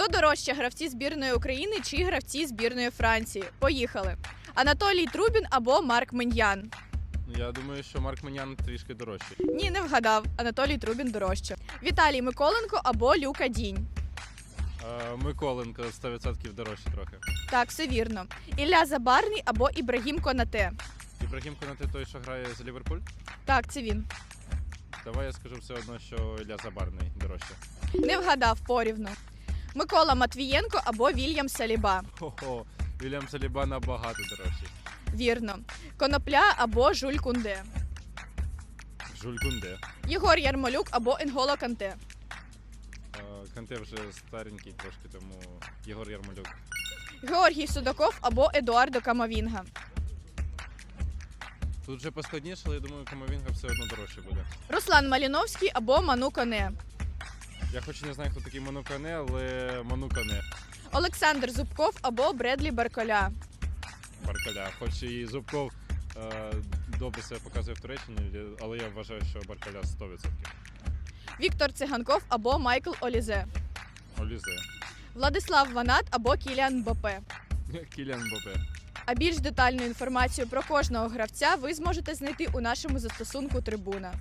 Хто дорожче гравці збірної України чи гравці збірної Франції? Поїхали. Анатолій Трубін або Марк Меньян. Я думаю, що Марк Менян трішки дорожчий. Ні, не вгадав. Анатолій Трубін дорожче. Віталій Миколенко або Люка Дінь. Е, Миколенко 100% дорожчий трохи. Так, все вірно. Ілля Забарний або Ібрагім Конате. Ібрагім Конате той, що грає за Ліверпуль. Так, це він. Давай я скажу все одно, що Ілля Забарний дорожче. Не вгадав порівну. Микола Матвієнко або Вільям Саліба. Хо-хо, Вільям Саліба набагато дорожчий. Вірно. Конопля або Жуль Кунде. Жуль Кунде. Єгор Ярмолюк або Енголо Канте. Е, Канте вже старенький трошки, тому Єгор Ярмолюк. Георгій Судаков або Едуардо Камавінга. Тут вже поскладніше, але я думаю, Камовінга все одно дорожче буде. Руслан Маліновський або Ману Коне. Я хоч і не знаю, хто такий Ману Кане, але Ману Кане. Олександр Зубков або Бредлі Барколя. Баркаля. Хоч і Зубков е, добре себе показує в Туреччині, але я вважаю, що Баркаля 100%. Віктор Циганков або Майкл Олізе. Олізе. Владислав Ванат або Кіліан Мбапе. Кіліан Бопе. А більш детальну інформацію про кожного гравця ви зможете знайти у нашому застосунку Трибуна.